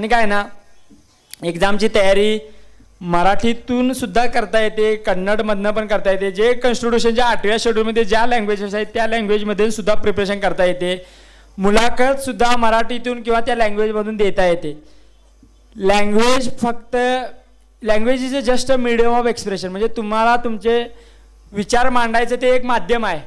आणि काय ना एक्झामची तयारी मराठीतून सुद्धा करता येते कन्नडमधनं पण करता येते. जे कॉन्स्टिट्यूशनच्या आठव्या शेड्यूलमध्ये ज्या लँग्वेजेस आहेत त्या लँग्वेजमध्ये सुद्धा प्रिपरेशन करता येते. मुलाखत सुद्धा मराठीतून किंवा त्या लँग्वेजमधून देता येते. लँग्वेज फक्त language is a just a medium of expression म्हणजे तुम्हाला तुमचे विचार मांडायचं ते एक माध्यम आहे.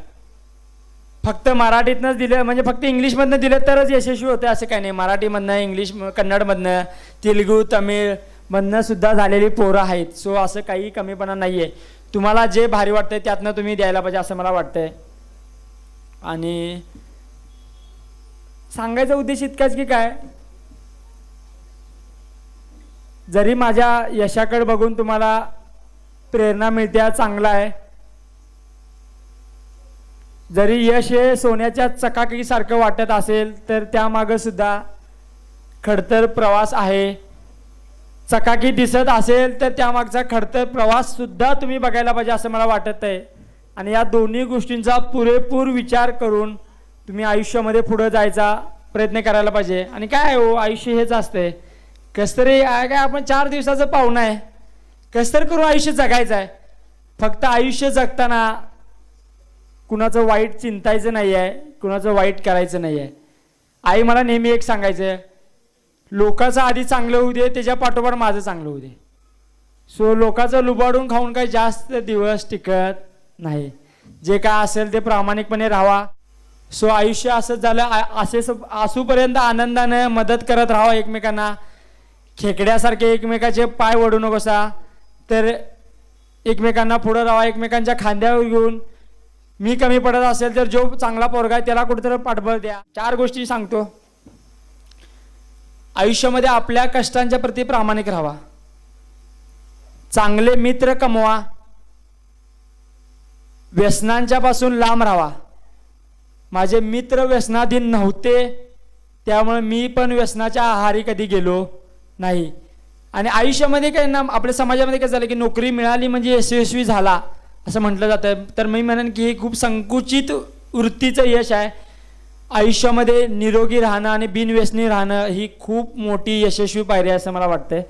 फक्त मराठीतनंच दिलं म्हणजे फक्त इंग्लिशमधनं दिलं तरच यशस्वी होतं असं काही नाही. मराठीमधनं इंग्लिश कन्नडमधनं तेलुगू तमिळमधनं सुद्धा झालेली पोरं आहेत. सो असं काही कमीपणा नाही आहे तुम्हाला जे भारी वाटतंय त्यातनं तुम्ही द्यायला पाहिजे असं मला वाटतंय. आणि सांगायचा उद्देश इतकाच की काय? जरी माझ्या यशाकडे बघून तुम्हाला प्रेरणा मिळते चांगला आहे. जरी यश हे सोन्याच्या चकाकीसारखं वाटत असेल तर त्यामागं सुद्धा खडतर प्रवास आहे. चकाकी दिसत असेल तर त्यामागचा खडतर प्रवाससुद्धा तुम्ही बघायला पाहिजे असं मला वाटत आहे आणि या दोन्ही गोष्टींचा पुरेपूर विचार करून तुम्ही आयुष्यामध्ये पुढं जायचा प्रयत्न करायला पाहिजे. आणि काय हो आयुष्य हेच असतंय. कसं तरी आहे काय आपण चार दिवसाचं पाहुणं आहे. कसं तर करून आयुष्य जगायचं आहे फक्त आयुष्य जगताना कुणाचं वाईट चिंतायचं नाही आहे कुणाचं वाईट करायचं नाही आहे आई मला नेहमी एक सांगायचं लोकांचं आधी चांगलं होऊ दे त्याच्या पाठोपाठ माझं चांगलं होऊ दे. सो लोकांचं लुबाडून खाऊन काही जास्त दिवस टिकत नाही. जे काय असेल ते प्रामाणिकपणे राहावा. सो आयुष्य असंच झालं असे स- असूपर्यंत आनंदानं मदत करत राहावा एकमेकांना. खेकड्यासारखे एकमेकाचे पाय ओढू नकोसा. तर एकमेकांना पुढं राहावा एकमेकांच्या खांद्यावर घेऊन मी कमी पडत असेल तर जो चांगला पोरगा आहे त्याला कुठेतरी पाठबळ द्या. चार गोष्टी सांगतो. आयुष्यामध्ये आपल्या कष्टांच्या प्रती प्रामाणिक राहावा. चांगले मित्र कमवा. व्यसनांच्या पासून लांब राहावा. माझे मित्र व्यसनाधीन नव्हते त्यामुळे मी पण व्यसनाच्या आहारी कधी गेलो नाही. आणि आयुष्यामध्ये काय ना आपल्या समाजामध्ये काय झालं की नोकरी मिळाली म्हणजे यशस्वी झाला. असं म्हटलं जातं तर मी म्हणेन की हे खूप संकुचित वृत्तीचं यश आहे. आयुष्यामध्ये निरोगी राहणं आणि बिनव्यसनी राहणं ही खूप मोठी यशस्वी पायरी आहे असं मला वाटतंय.